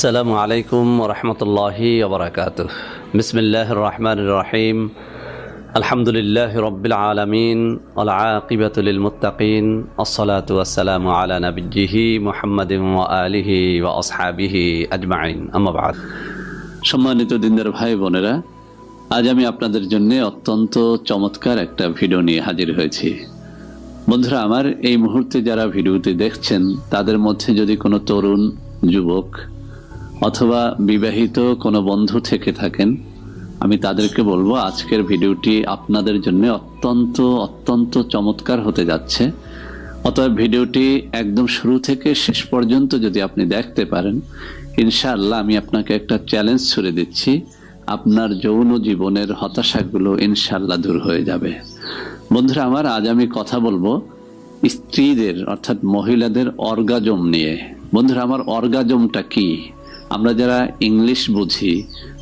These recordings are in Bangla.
আসসালামু আলাইকুম রহমতুল্লাহি আবরাকাত বিসমিল্লাহ রহমান রাহিম। আলহামদুলিল্লাহ রবিল আলমিন আলাকিবাতুল মুতাকিন আসসালাতু আসসালামু আলা নবীজিহি মোহাম্মদ আলিহি ওয়া আসহাবিহি আজমাইন। আমাবাদ সম্মানিত দিনদার ভাই বোনেরা, আজ আমি আপনাদের জন্য অত্যন্ত চমৎকার একটা ভিডিও নিয়ে হাজির হয়েছি। বন্ধুরা, আমার এই মুহূর্তে যারা ভিডিওটি দেখছেন, তাদের মধ্যে যদি কোনো তরুণ, যুবক অথবা বিবাহিত কোনো বন্ধু থেকে থাকেন, আমি তাদেরকে বলব আজকের ভিডিওটি আপনাদের জন্য অত্যন্ত অত্যন্ত চমৎকার হতে যাচ্ছে। অতএব ভিডিওটি একদম শুরু থেকে শেষ পর্যন্ত যদি আপনি দেখতে পারেন, ইনশাআল্লাহ আমি আপনাকে একটা চ্যালেঞ্জ ছুড়ে দিচ্ছি। আপনার যৌন জীবনের হতাশাগুলো ইনশাআল্লাহ দূর হয়ে যাবে। বন্ধুরা আমার, আজ আমি কথা বলব স্ত্রীদের অর্থাৎ মহিলাদের অর্গাজম নিয়ে। বন্ধুরা আমার অর্গাজমটা কি? আমরা যারা ইংলিশ বুঝি,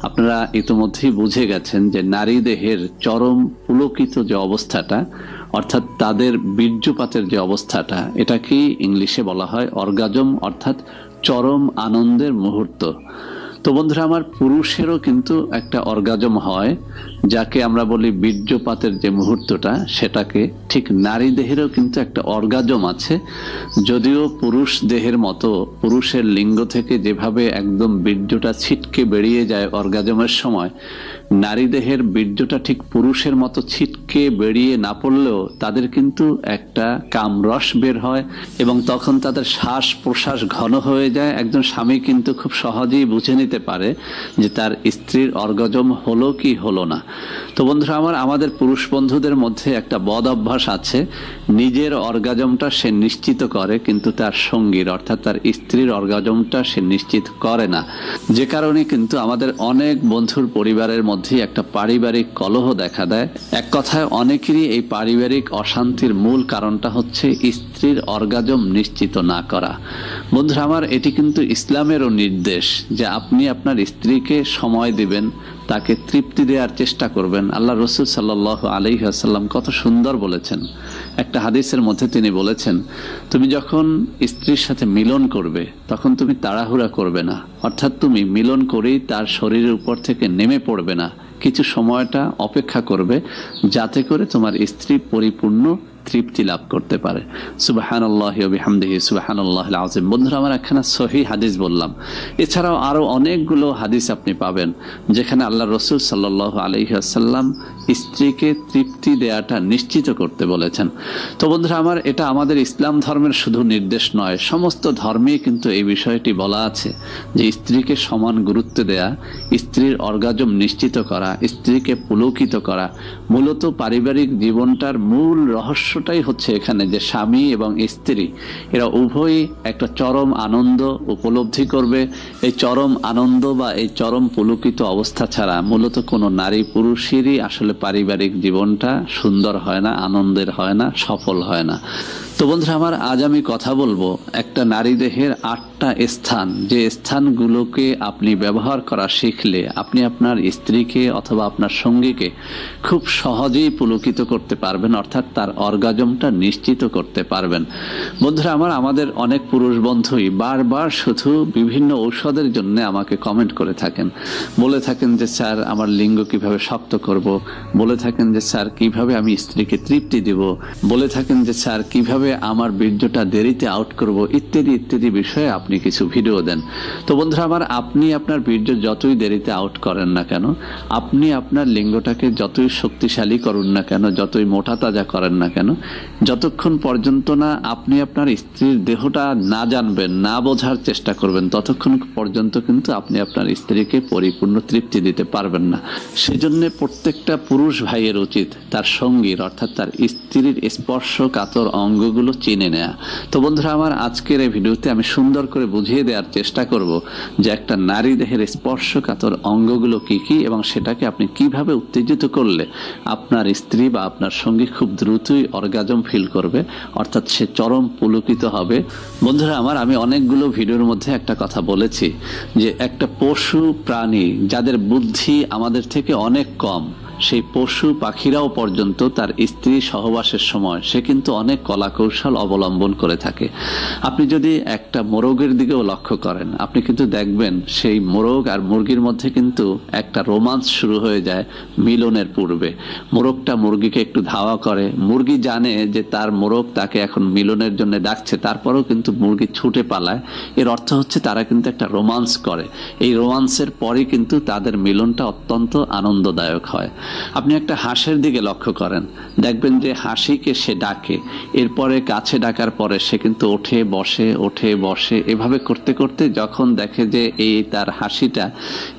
আপনারা ইতিমধ্যেই বুঝে গেছেন যে নারী দেহের চরম পুলকিত যে অবস্থাটা, অর্থাৎ তাদের বীর্যপাতের যে অবস্থাটা, এটাকেই ইংলিশে বলা হয় অর্গাজম, অর্থাৎ চরম আনন্দের মুহূর্ত। তো বন্ধুরা, আমার পুরুষেরও কিন্তু একটা অর্গাজম হয়, যাকে আমরা বলি বীর্যপাতের যে মুহূর্তটা, সেটাকে ঠিক নারী দেহেরও কিন্তু একটা অর্গাজম আছে। যদিও পুরুষ দেহের মতো, পুরুষের লিঙ্গ থেকে যেভাবে একদম বীর্যটা ছিটকে বেরিয়ে যায় অর্গাজমের সময় নারী দেহের বীর্যটা ঠিক পুরুষের মতো ছিটকে বেরিয়ে না পড়লেও তাদের কিন্তু একটা কামরস বের হয় এবং তখন তাদের শ্বাস প্রশ্বাস ঘন হয়ে যায়। একজন স্বামী কিন্তু খুব সহজেই বুঝে নিতে পারে যে তার স্ত্রীর অর্গজম হলো কি হলো না। তো বন্ধুরা, আমার, আমাদের পুরুষ বন্ধুদের মধ্যে একটা বদ অভ্যাস আছে। নিজের অর্গাজমটা সে নিশ্চিত করে, কিন্তু তার সঙ্গীর, অর্থাৎ তার স্ত্রীর অর্গাজমটা সে নিশ্চিত করে না। যে কারণে কিন্তু আমাদের অনেক বন্ধুর পরিবারের মধ্যেই একটা পারিবারিক কলহ দেখা দেয়। এক কথায়, অনেকেরই এই পারিবারিক অশান্তির মূল কারণটা হচ্ছে স্ত্রীর অর্গাজম নিশ্চিত না করা। বন্ধুরা, আমার এটি কিন্তু ইসলামেরও নির্দেশ যে আপনি আপনার স্ত্রীকে সময় দিবেন, তাকে তৃপ্তি দেওয়ার চেষ্টা করবেন। আল্লাহ রসুল সাল্লাহ আলহি আসাল্লাম কত সুন্দর বলেছেন। একটা হাদিসের মধ্যে তিনি বলেছেন, তুমি যখন স্ত্রীর সাথে মিলন করবে, তখন তুমি তাড়াহুড়া করবে না। অর্থাৎ তুমি মিলন করেই তার শরীরের উপর থেকে নেমে পড়বে না। কিছু সময়টা অপেক্ষা করবে যাতে করে তোমার স্ত্রী পরিপূর্ণ তৃপ্তি লাভ করতে পারে। সুবাহান আল্লাহ সুবাহান আল্লাহ বন্ধুরা, আমার একখানা সহি হাদিস বললাম। এছাড়াও আরও অনেকগুলো হাদিস আপনি পাবেন, যেখানে আল্লাহ রসুল সাল্লাহ আলহিহাসাল্লাম স্ত্রীকে তৃপ্তি দেয়াটা নিশ্চিত করতে বলেছেন। তো বন্ধুরা, আমার এটা আমাদের ইসলাম ধর্মের শুধু নির্দেশ নয়, সমস্ত ধর্মেই কিন্তু এই বিষয়টি বলা আছে যে স্ত্রীকে সমান গুরুত্ব দেয়া, স্ত্রীর অর্গাজম নিশ্চিত করা, স্ত্রীকে পুলকিত করা, মূলত পারিবারিক জীবনটার মূল রহস্যটাই হচ্ছে এখানে যে স্বামী এবং স্ত্রী, এরা উভয়ই একটা চরম আনন্দ উপলব্ধি করবে। এই চরম আনন্দ বা এই চরম পুলকিত অবস্থা ছাড়া মূলত কোনো নারী পুরুষেরই আসলে পারিবারিক জীবনটা সুন্দর হয় না, আনন্দের হয় না, সফল হয় না। তো বন্ধুরা, আমার আজ আমি কথা বলব একটা নারী দেহের আটটা স্থান। যে স্থানগুলোকে আপনি ব্যবহার করা শিখলে আপনি আপনার স্ত্রীকে অথবা আপনার সঙ্গীকে খুব সহজেই পুলকিত করতে পারবেন, অর্থাৎ তার অর্গাজমটা নিশ্চিত করতে পারবেন। বন্ধুরা, আমার, আমাদের অনেক পুরুষ বন্ধুই বারবার শুধু বিভিন্ন ঔষধের জন্য আমাকে কমেন্ট করে থাকেন। বলে থাকেন যে, স্যার, আমার লিঙ্গ কীভাবে শক্ত করব? বলে থাকেন যে, স্যার, কীভাবে আমি স্ত্রীকে তৃপ্তি দিব? বলে থাকেন যে, স্যার, কীভাবে আমার বীর্যটা দেরিতে আউট করব, ইত্যাদি ইত্যাদি বিষয়ে আপনি কিছু ভিডিও দেন। তো বন্ধুরা আমার, আপনি আপনার বীর্য যতই দেরিতে আউট করেন না কেন, আপনি আপনার লিঙ্গটাকে যতই শক্তিশালী করুন না কেন, যতই মোটা তাজা করেন না কেন, যতক্ষণ পর্যন্ত না আপনি আপনার স্ত্রীর দেহটা না জানবেন, না বোঝার চেষ্টা করবেন, ততক্ষণ পর্যন্ত কিন্তু আপনি আপনার স্ত্রীকে পরিপূর্ণ তৃপ্তি দিতে পারবেন না। সেজন্য প্রত্যেকটা পুরুষ ভাইয়ের উচিত তার সঙ্গীর, অর্থাৎ তার স্ত্রীর স্পর্শ কাতর অঙ্গগুলো চিনে নেয়া। তো বন্ধুরা, আমার আজকের এই ভিডিওতে আমি সুন্দর করে বুঝিয়ে দেওয়ার চেষ্টা করব যে একটা নারী দেহের স্পর্শ কাতর অঙ্গগুলো কি কি এবং সেটাকে আপনি কীভাবে উত্তেজিত করলে আপনার স্ত্রী বা আপনার সঙ্গী খুব দ্রুতই অর্গাজম ফিল করবে, অর্থাৎ সে চরম পুলকিত হবে। বন্ধুরা, আমার আমি অনেকগুলো ভিডিওর মধ্যে একটা কথা বলেছি যে একটা পশু প্রাণী যাদের বুদ্ধি আমাদের থেকে অনেক কম সেই পশু পাখিরাও পর্যন্ত তার স্ত্রী সহবাসের সময় সে কিন্তু অনেক কলাকৌশল অবলম্বন করে থাকে। আপনি যদি একটা মোরগের দিকেও লক্ষ্য করেন, আপনি কিন্তু দেখবেন সেই মোরগ আর মুরগির মধ্যে কিন্তু একটা রোমান্স শুরু হয়ে যায় মিলনের পূর্বে। মোরগটা মুরগিকে একটু ধাওয়া করে। মুরগি জানে যে তার মোরগ তাকে এখন মিলনের জন্য ডাকছে, তারপরেও কিন্তু মুরগি ছুটে পালায়। এর অর্থ হচ্ছে তারা কিন্তু একটা রোমান্স করে। এই রোমান্সের পরে কিন্তু তাদের মিলনটা অত্যন্ত আনন্দদায়ক হয়। আপনি একটা হাঁসের দিকে লক্ষ্য করেন। দেখবেন যে হাসিকে সে ডাকে। এরপরে কাছে ডাকার পরে সে কিন্তু ওঠে, বসে ওঠে, বসে। এভাবে করতে করতে যখন দেখে যে এই তার হাসিটা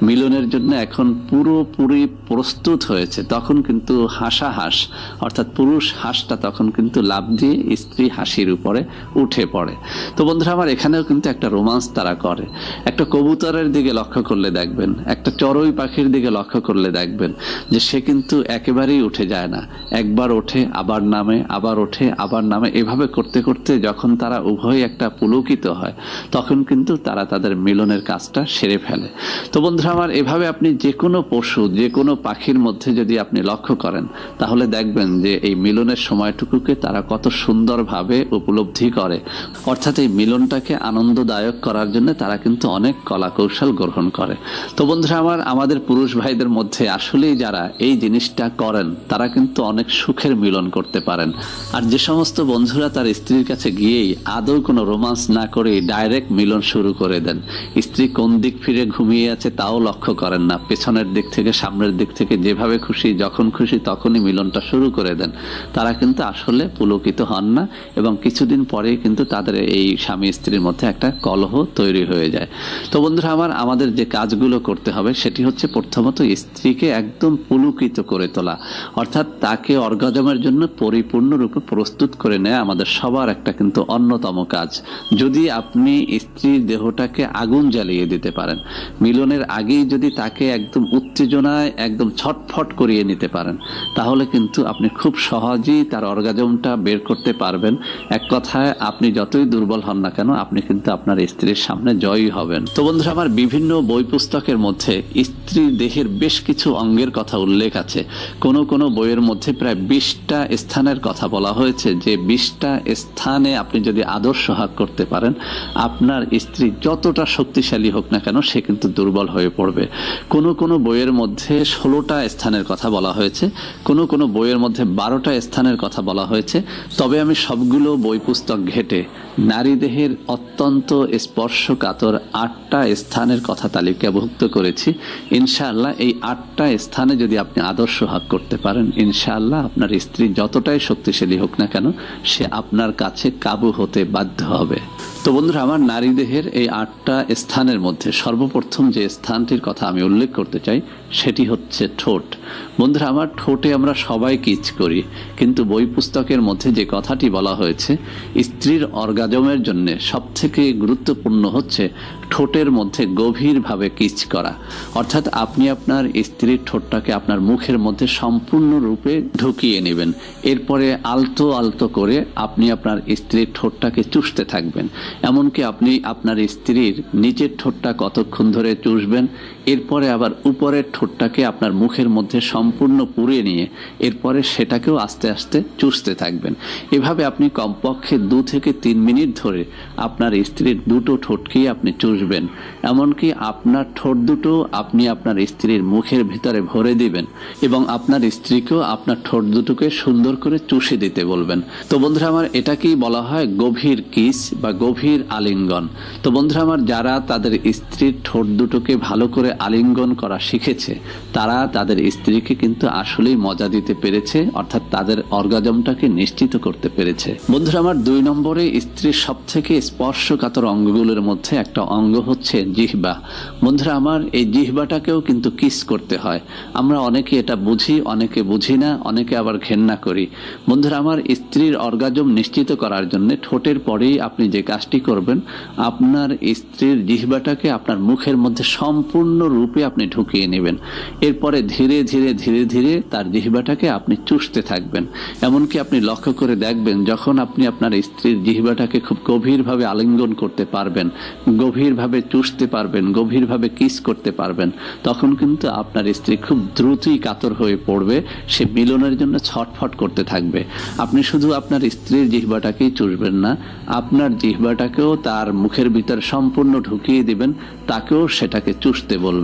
মিলনের জন্য এখন পুরোপুরি প্রস্তুত হয়েছে, তখন কিন্তু হাসা হাঁস অর্থাৎ পুরুষ হাঁসটা তখন কিন্তু লাভ দিয়ে স্ত্রী হাসির উপরে উঠে পড়ে। তো বন্ধুরা, আমার এখানেও কিন্তু একটা রোমান্স তারা করে। একটা কবুতরের দিকে লক্ষ্য করলে দেখবেন, একটা চড়ুই পাখির দিকে লক্ষ্য করলে দেখবেন যে সে কিন্তু একেবারেই উঠে যায় না। একবার ওঠে, আবার নামে, আবার ওঠে, আবার নামে। এভাবে করতে করতে যখন তারা উভয় একটা পুলকিত হয়, তখন কিন্তু তারা তাদের মিলনের কাজটা সেরে ফেলে। তো বন্ধুরা আমার, এভাবে আপনি যে কোনো পশু যে কোনো পাখির মধ্যে যদি আপনি লক্ষ্য করেন, তাহলে দেখবেন যে এই মিলনের সময়টুকুকে তারা কত সুন্দরভাবে উপলব্ধি করে। অর্থাৎ এই মিলনটাকে আনন্দদায়ক করার জন্য তারা কিন্তু অনেক কলা কৌশল গ্রহণ করে। তো বন্ধুরা আমার, আমাদের পুরুষ ভাইদের মধ্যে আসলেই যারা এই জিনিসটা করেন, তারা কিন্তু অনেক সুখের মিলন করতে পারেন। আর যে সমস্ত বন্ধুরা তার স্ত্রীর কাছে গিয়েই আদৌ কোনো রোমান্স না করে ডাইরেক্ট মিলন শুরু করে দেন। স্ত্রী কোন দিক ফিরে ঘুমিয়ে আছে তাও লক্ষ্য করেন না। পেছনের দিক থেকে, সামনের দিক থেকে যেভাবে খুশি, যখন খুশি তখনই মিলনটা শুরু করে দেন। তারা কিন্তু আসলে পুলকিত হন না এবং কিছুদিন পরেই কিন্তু তাদের এই স্বামী স্ত্রীর মধ্যে একটা কলহ তৈরি হয়ে যায়। তো বন্ধুরা আমার, আমাদের যে কাজগুলো করতে হবে সেটি হচ্ছে প্রথমত স্ত্রীকে একদম পুলকিত করে তোলা। অর্থাৎ তাকে অর্গাজমের জন্য পরিপূর্ণরূপে প্রস্তুত করে নেয় আমাদের সবার একটা কিন্তু অন্যতম কাজ। যদি আপনি স্ত্রীর দেহটাকে আগুন জ্বালিয়ে দিতে পারেন, মিলনের আগেই যদি তাকে একদম উত্তেজনায় একদম ছটফট করিয়ে নিতে পারেন, তাহলে কিন্তু আপনি খুব সহজেই তার অর্গাজমটা বের করতে পারবেন। এক কথায়, আপনি যতই দুর্বল হন না কেন, আপনি কিন্তু আপনার স্ত্রীর সামনে জয়ী হবেন। তো বন্ধুরা, আমার বিভিন্ন বই পুস্তকের মধ্যে স্ত্রীর দেহের বেশ কিছু অঙ্গের কথা উল্লেখ আছে কোন কোন বইয়ের মধ্যে প্রায় বিশটা স্থানের কথা বলা হয়েছে। যে বিশটা স্থানে আপনি যদি আদর্শ হাত করতে পারেন, আপনার স্ত্রী যতটা শক্তিশালী হোক না কেন, সে কিন্তু দুর্বল হয়ে পড়বে। কোন কোন বইয়ের মধ্যে ষোলোটা স্থানের কথা বলা হয়েছে। কোন কোন বইয়ের মধ্যে বারোটা স্থানের কথা বলা হয়েছে। তবে আমি সবগুলো বই পুস্তক ঘেটে নারী দেহের অত্যন্ত স্পর্শকাতর আটটা স্থানের কথা তালিকাভুক্ত করেছি। ইনশাআল্লাহ এই আটটা স্থানে যদি আপনি আদর্শ হাগ করতে পারেন, ইনশাআল্লাহ আপনার স্ত্রী যতটাই শক্তিশালী হোক না কেন, সে আপনার কাছে কাবু হতে বাধ্য হবে। তো বন্ধুরা, আমার নারী দেহের এই আটটা স্থানের মধ্যে সর্বপ্রথম যে স্থানটির কথা আমি উল্লেখ করতে চাই, সেটি হচ্ছে ঠোঁট। বন্ধুরা, আমার ঠোঁটে আমরা সবাই কিচ করি, কিন্তু বই পুস্তকের মধ্যে যে কথাটি বলা হয়েছে, স্ত্রীর অর্গাজমের জন্য সবথেকে গুরুত্বপূর্ণ হচ্ছে ঠোঁটের মধ্যে গভীরভাবে কিচ করা। অর্থাৎ আপনি আপনার স্ত্রীর ঠোঁটটাকে আপনার মুখের মধ্যে সম্পূর্ণরূপে ঢুকিয়ে নেবেন। এরপরে আলতো আলতো করে আপনি আপনার স্ত্রীর ঠোঁটটাকে চুষতে থাকবেন। এমনকি আপনি আপনার স্ত্রীর নিচের ঠোঁটটা কতক্ষণ ধরে চুষবেন এরপরে আবার উপরের ঠোঁটটাকে আপনার মুখের মধ্যে সম্পূর্ণ পুড়ে নিয়ে এরপরে সেটাকেও আস্তে আস্তে চুষতে থাকবেন। এভাবে আপনি কমপক্ষে দু থেকে তিন মিনিট ধরে আপনার স্ত্রীর দুটো ঠোঁটকেই আপনি চুষবেন। এমনকি আপনার ঠোঁট দুটো আপনি আপনার স্ত্রীর মুখের ভিতরে ভরে দিবেন এবং আপনার স্ত্রীকেও আপনার ঠোঁট দুটোকে সুন্দর করে চুষে দিতে বলবেন। তো বন্ধুরা আমার এটাকেই বলা হয় গভীর কিস বা গভীর আলিঙ্গন। তো বন্ধুরা আমার যারা তাদের স্ত্রীর ঠোঁট দুটোকে ভালো করে আলিঙ্গন করা শিখেছে, তারা তাদের স্ত্রীকে কিন্তু আসলেই মজা দিতে পেরেছে, অর্থাৎ তাদের অর্গাজমটাকে নিশ্চিত করতে পেরেছে। বন্ধুরা, আমার দুই নম্বরে স্ত্রীর সব থেকে স্পর্শকাতর অঙ্গগুলোর মধ্যে একটা অঙ্গ হচ্ছে জিহ্বা। বন্ধুরা, আমার এই জিহ্বাটাকেও কিন্তু কিস করতে হয়। আমরা অনেকে এটা বুঝি, অনেকে বুঝি না, অনেকে আবার ঘেন্না করি। বন্ধুরা, আমার স্ত্রীর অর্গাজম নিশ্চিত করার জন্য ঠোঁটের পরেই আপনি যে কাজটি করবেন, আপনার স্ত্রীর জিহ্বাটাকে আপনার মুখের মধ্যে সম্পূর্ণ রূপে আপনি ঢুকিয়ে নেবেন। এরপরে ধীরে ধীরে ধীরে ধীরে তার জিহ্বাটাকে আপনি চুষতে থাকবেন। এমনকি আপনি লক্ষ্য করে দেখবেন, যখন আপনি আপনার স্ত্রীর জিহ্বাটাকে খুব গভীরভাবে আলিঙ্গন করতে পারবেন, গভীরভাবে চুষতে পারবেন, গভীরভাবে কিস করতে পারবেন, তখন কিন্তু আপনার স্ত্রী খুব দ্রুতই কাতর হয়ে পড়বে, সে মিলনের জন্য ছটফট করতে থাকবে। আপনি শুধু আপনার স্ত্রীর জিহ্বাটাকেই চুষবেন না, আপনার জিহ্বাটাকেও তার মুখের ভিতর সম্পূর্ণ ঢুকিয়ে দিবেন, তাকেও সেটাকে চুষতে বলবেন।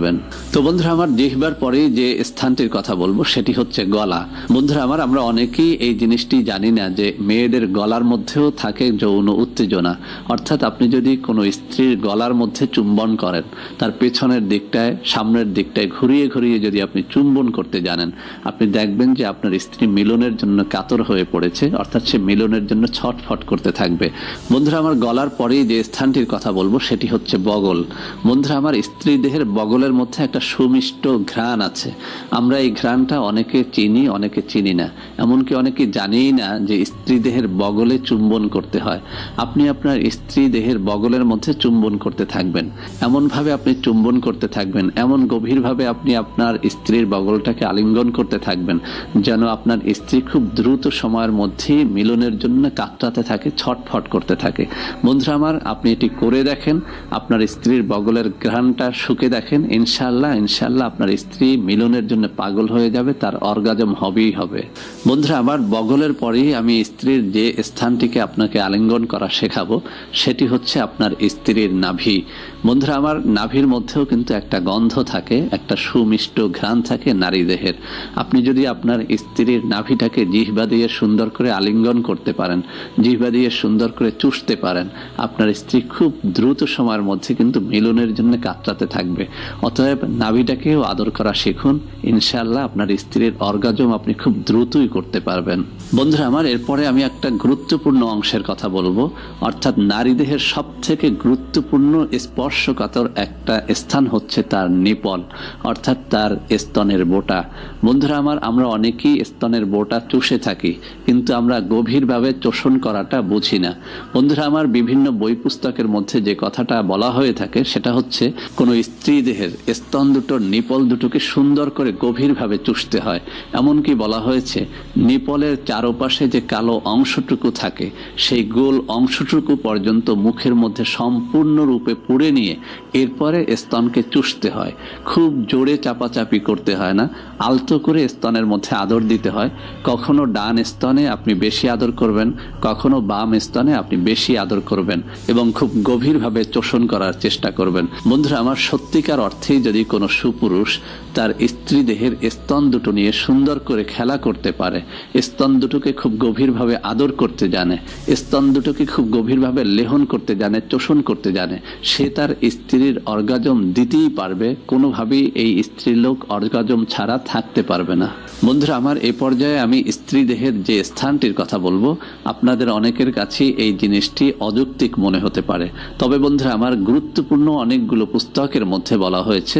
তো বন্ধুরা, আমার জিহ্বার পরেই যে স্থানটির কথা বলব, সেটি হচ্ছে গলা। বন্ধুরা, আমার, আমরা অনেকেই এই জিনিসটি জানি না যে মেয়েদের গলার মধ্যেও থাকে যৌন উত্তেজনা। অর্থাৎ আপনি যদি কোনো স্ত্রীর গলার মধ্যে চুম্বন করেন, তার পেছনের দিকটায়, সামনের দিকটায় ঘুরিয়ে ঘুরিয়ে যদি আপনি চুম্বন করতে জানেন, আপনি দেখবেন যে আপনার স্ত্রী মিলনের জন্য কাতর হয়ে পড়েছে, অর্থাৎ সে মিলনের জন্য ছটফট করতে থাকবে। বন্ধুরা, আমার গলার পরেই যে স্থানটির কথা বলব, সেটি হচ্ছে বগল। বন্ধুরা, আমার স্ত্রী দেহের বগলের মধ্যে একটা সুমিষ্ট ঘ্রাণ আছে। আমরা এই ঘ্রাণটা অনেকে চিনি অনেকে চিনি না। এমনকি অনেকে জানিই না যে স্ত্রী দেহের বগলে চুম্বন করতে হয়। আপনি আপনার স্ত্রী দেহের বগলের মধ্যে চুম্বন করতে থাকবেন। এমনভাবে আপনি চুম্বন করতে থাকবেন। এমন গভীরভাবে আপনি আপনার স্ত্রীর বগলটাকে আলিঙ্গন করতে থাকবেন, যেন আপনার স্ত্রী খুব দ্রুত সময়ের মধ্যেই মিলনের জন্য কাতরাতে থাকে, ছটফট করতে থাকে। বন্ধুরা আমার, আপনি এটি করে দেখেন। আপনার স্ত্রীর বগলের ঘ্রাণটা শুকে দেখেন। ইনশাল্লাহ ইনশাল্লাহ আপনার স্ত্রী মিলনের জন্য পাগল হয়ে যাবে, তার অর্গাজম হবেই হবে। বন্ধুরা, আমার বগলের পরেই আমি স্ত্রীর যে স্থানটিকে আপনাকে আলিঙ্গন করা শেখাবো, সেটি হচ্ছে আপনার স্ত্রীর নাভি। বন্ধুরা, আমার নাভির মধ্যেও কিন্তু একটা গন্ধ থাকে, একটা সুমিষ্ট ঘ্রাণ থাকে নারী দেহের। আপনি যদি আপনার স্ত্রীর নাভিটাকে জিহ্বা দিয়ে সুন্দর করে আলিঙ্গন করতে পারেন, জিহ্বা দিয়ে সুন্দর করে চুষতে পারেন, আপনার স্ত্রী খুব দ্রুত সময়ের মধ্যে কিন্তু মিলনের জন্য কাতরাতে থাকবে। অতএব নাভিটাকেও আদর করা শিখুন। ইনশাআল্লাহ আপনার স্ত্রীর অর্গাজম আপনি খুব দ্রুতই করতে পারবেন। বন্ধুরা, আমার এরপরে আমি একটা গুরুত্বপূর্ণ অংশের কথা বলব। অর্থাৎ নারী দেহের সব থেকে গুরুত্বপূর্ণ স্পর্শকাতর একটা স্থান হচ্ছে তার নিপল অর্থাৎ তার স্তনের বোটা। বন্ধুরা, আমার, আমরা অনেকেই স্তনের বোটা চুষে থাকি, কিন্তু আমরা গভীরভাবে চোষণ করাটা বুঝি না। বন্ধুরা, আমার বিভিন্ন বই পুস্তকের মধ্যে যে কথাটা বলা হয়ে থাকে, সেটা হচ্ছে, কোনো স্ত্রী দেহের স্তন দুটোর নিপল দুটোকে সুন্দর করে গভীরভাবে চুষতে হয়। এমনকি বলা হয়েছে, নিপলের চারপাশে যে কালো অংশটুকু থাকে, সেই গোল অংশটুকু পর্যন্ত মুখের মধ্যে সম্পূর্ণরূপে পুড়ে নিয়ে এরপরে স্তনকে চুষতে হয়। খুব জোরে চাপাচাপি করতে হয় না, আলতো করে স্তনের মধ্যে আদর দিতে হয়। কখনো ডান স্তনে আপনি বেশি আদর করবেন, কখনো বাম স্তনে আপনি বেশি আদর করবেন এবং খুব গভীরভাবে চোষণ করার চেষ্টা করবেন। বন্ধুরা, আমার সত্যিকার অর্থেই যদি কোনো সুপুরুষ তার স্ত্রী দেহের স্তন দুটো নিয়ে সুন্দর করে খেলা করতে পারে, স্তন দুটোকে খুব গভীরভাবে আদর করতে জানে, স্তন দুটোকে খুব গভীরভাবে লেহন করতে জানে চোষণ করতে জানে, সে তার স্ত্রীর অর্গাজম দিতেই পারবে, কোনোভাবেই এই স্ত্রীর লোক অর্গাজম ছাড়া থাকতে পারবে না। বন্ধুরা, আমার এই পর্যায়ে আমি স্ত্রী দেহের যে স্থানটির কথা বলব, আপনাদের অনেকের কাছে এই জিনিসটি অযৌক্তিক মনে হতে পারে। তবে বন্ধুরা, আমার গুরুত্বপূর্ণ অনেকগুলো পুস্তকের মধ্যে বলা হয়েছে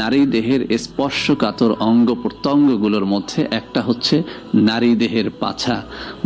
নারী দেহের স্পর্শকাতর অঙ্গ প্রত্যঙ্গগুলোর মধ্যে একটা হচ্ছে নারী দেহের পাছা।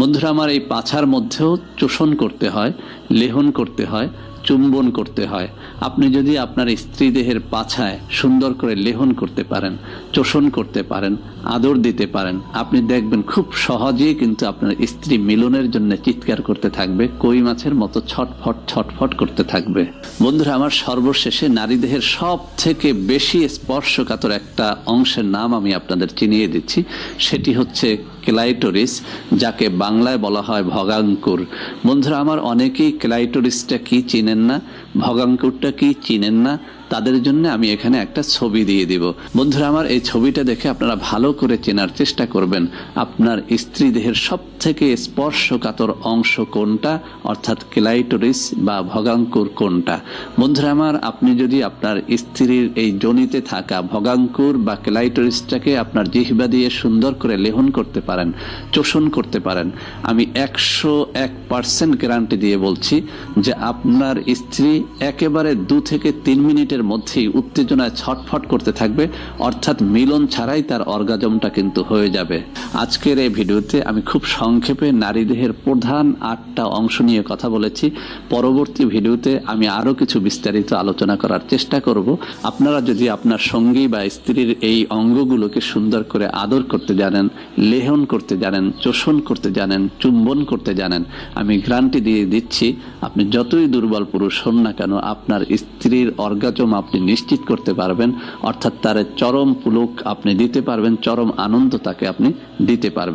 বন্ধুরা, আমার এই পাছার মধ্যেও চোষণ করতে হয়, লেহন করতে হয় চুম্বন করতে হয়। আপনি যদি আপনার স্ত্রী দেহের পাছায় সুন্দর করে লেহন করতে পারেন, চোষণ করতে পারেন, আদর দিতে পারেন, আপনি দেখবেন খুব সহজেই কিন্তু আপনার স্ত্রী মিলনের জন্য চিৎকার করতে থাকবে, কই মাছের মতো ছটফট ছটফট করতে থাকবে। বন্ধুরা, আমার সর্বশেষে নারী দেহের সব থেকে বেশি স্পর্শকাতর একটা অংশের নাম আমি আপনাদের চিনিয়ে দিচ্ছি। সেটি হচ্ছে ক্লাইটোরিস, যাকে বাংলায় বলা হয় ভগাঙ্কুর। বন্ধুরা, আমার অনেকেই ক্লাইটোরিসটা কি চিনেন না? ভগাঙ্কুরটা কি চিনেন না? তাদের জন্য আমি এখানে একটা ছবি দিয়ে দিব। বন্ধুরা, আমার এই ছবিটা দেখে আপনারা ভালো করে চেনার চেষ্টা করবেন, আপনার স্ত্রী দেহের সব থেকে স্পর্শকাতর অংশ কোনটা, অর্থাৎ ক্লাইটোরিস বা ভগাঙ্কুর কোনটা। বন্ধুরা, আমার আপনি যদি আপনার স্ত্রীর এই জনিতে থাকা ভগাঙ্কুর বা ক্লাইটোরিসটাকে আপনার জিহ্বা দিয়ে সুন্দর করে লেহন করতে পারেন, চোষণ করতে পারেন, আমি একশো এক পার্সেন্ট গ্যারান্টি দিয়ে বলছি যে আপনার স্ত্রী একেবারে দু থেকে তিন মিনিটের মধ্যেই উত্তেজনায় ছটফট করতে থাকবে, অর্থাৎ মিলন ছাড়াই তার অর্গাজমটা কিন্তু হয়ে যাবে। আজকের এই ভিডিওতে আমি খুব সংক্ষেপে নারী দেহের প্রধান আটটা অংশ নিয়ে কথা বলেছি। পরবর্তী ভিডিওতে আমি আরও কিছু বিস্তারিত আলোচনা করার চেষ্টা করব। আপনারা যদি আপনার সঙ্গী বা স্ত্রীর এই অঙ্গগুলোকে সুন্দর করে আদর করতে জানেন, লেহন করতে জানেন, চোষণ করতে জানেন, চুম্বন করতে জানেন, আমি গ্রান্টি দিয়ে দিচ্ছি, আপনি যতই দুর্বল পুরুষ হন না কেন, আপনার স্ত্রীর অর্গাজম আপনি নিশ্চিত করতে পারবেন, অর্থাৎ তার চরম পুলক আপনি দিতে পারবেন, চরম আনন্দ তাকে আপনি দিতে পারবেন।